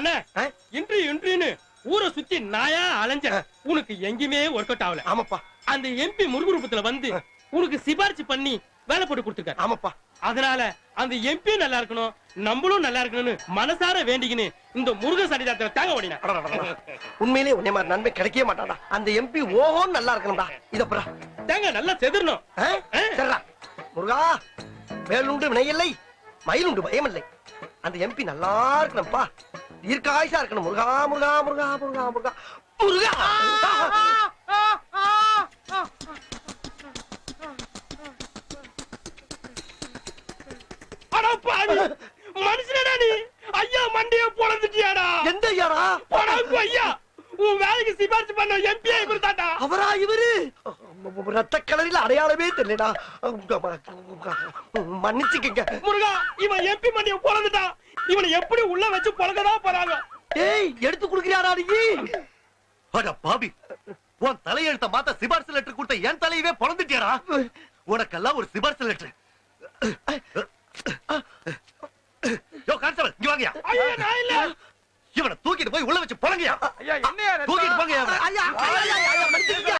அண்ணா ஆ? இன்று இன்றுன்னு ஊரை சுத்தி நாயா அலைஞ்ச உனக்கு எங்கேயுமே ஒர்க் அவுட் ஆகல. ஆமாப்பா. அந்த எம்பி முருகுருப்பத்துல வந்து உனக்கு சிபாரிசு பண்ணி வேலை போட்டு கொடுத்துருக்காரு. ஆமாப்பா. அதனால அந்த எம்பி நல்லா இருக்கணும் நம்மளும் நல்லா இருக்கணும்னு மனசார வேண்டிக்கின்னு இந்த முருகன் சன்னிதானத்துல தாங்க ஓடினா. அடடடடடா. உண்மையிலே உன்னை மாதிரி நன்மை கிடைக்கவே மாட்டாடா அந்த எம்பி ஓஹோன்னு நல்லா இருக்கணும்டா. இத புறா. தேங்க நல்லா செதுறணும். சரிடா முருகா வேலுண்டு வினையில்லை மயிலுண்டு பயமில்லை. அந்த எம்பி நல்லா இருக்கணும்ப்பா. தீர்க்காயுசா இருக்கணும். முருகா முருகா முருகா முருகா முருகா. முருகா! மனுஷனடா நீ? ஐயா மண்டைய பொளந்துட்டியாடா எந்த ஐயாடா? போடாங்க ஐயா! உன் வேலைக்கு சிபாரிசு பண்ண எம்பி இவர் தாண்டா அவரா இவரு? ரத்த கலரில அடையாளமே தெரியலடா. மன்னிச்சுக்கங்க. முருகா இவன் எம்பி மண்டிய பொளந்துட்டான் இவனை எப்படி உள்ள வச்சு பொளக்கதான் போறாங்க? ஏய் எடுத்து குடுக்கிறியாடா நீ? அட பாவி உன் தலையெழுத்த மாத்த சிபாரிசு லெட்டர் கொடுத்த என் தலையவே பொழந்துட்டியாடா உனக்கெல்லாம் ஒரு சிபாரிசு லெட்டர் யோ கான்ஸ்டபிள் இங்க வாங்கயா ஐயா நான் இல்ல. இவனை தூக்கிட்டு போய் உள்ள வச்சு பொழங்கயா ஐயா என்னையா ரத்தம்? தூக்கிட்டு